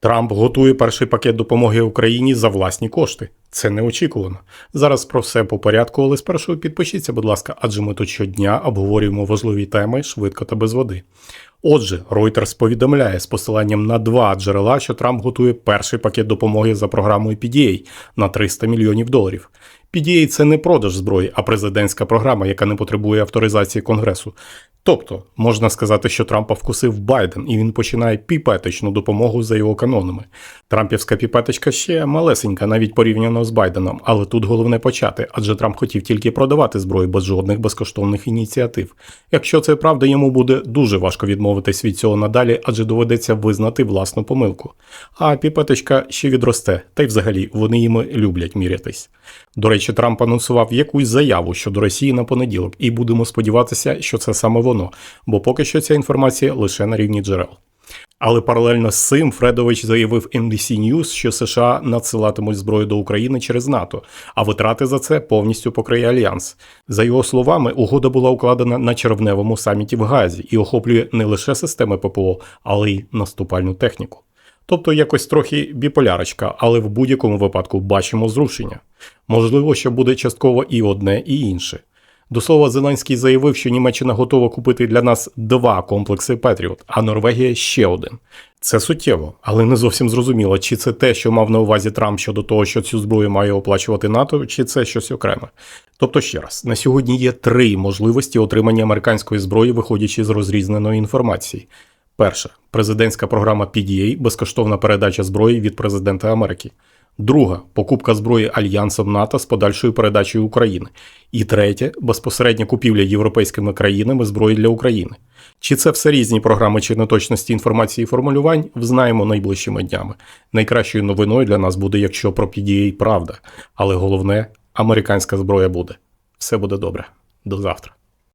Трамп готує перший пакет допомоги Україні за власні кошти. Це неочікувано. Зараз про все по порядку, але спершу підпишіться, будь ласка, адже ми тут щодня обговорюємо важливі теми швидко та без води. Отже, Reuters повідомляє з посиланням на два джерела, що Трамп готує перший пакет допомоги за програмою PDA на 300 мільйонів доларів. PDA – це не продаж зброї, а президентська програма, яка не потребує авторизації Конгресу. Тобто, можна сказати, що Трампа вкусив Байден, і він починає піпетичну допомогу за його канонами. Трампівська піпеточка ще малесенька, навіть порівняно з Байденом, але тут головне почати, адже Трамп хотів тільки продавати зброю без жодних безкоштовних ініціатив. Якщо це правда, йому буде дуже важко відмовитись від цього надалі, адже доведеться визнати власну помилку. А піпеточка ще відросте, та й взагалі вони їми люблять мірятись. До речі, Трамп анонсував якусь заяву щодо Росії на понеділок, і будемо сподіватися, що це саме воно, бо поки що ця інформація лише на рівні джерел. Але паралельно з цим Фредович заявив NBC News, що США надсилатимуть зброю до України через НАТО, а витрати за це повністю покриє альянс. За його словами, угода була укладена на червневому саміті в Газі і охоплює не лише системи ППО, але й наступальну техніку. Тобто якось трохи біполярочка, але в будь-якому випадку бачимо зрушення. Можливо, що буде частково і одне, і інше. До слова, Зеленський заявив, що Німеччина готова купити для нас два комплекси Петріот, а Норвегія ще один. Це суттєво, але не зовсім зрозуміло, чи це те, що мав на увазі Трамп щодо того, що цю зброю має оплачувати НАТО, чи це щось окреме. Тобто, ще раз, на сьогодні є три можливості отримання американської зброї, виходячи з розрізненої інформації. Перша президентська програма PDA – безкоштовна передача зброї від президента Америки. Друга покупка зброї альянсом НАТО з подальшою передачею України. І третє безпосередня купівля європейськими країнами зброї для України. Чи це все різні програми чи неточності інформації і формулювань, взнаємо найближчими днями. Найкращою новиною для нас буде, якщо про PDA правда. Але головне, американська зброя буде. Все буде добре. До завтра.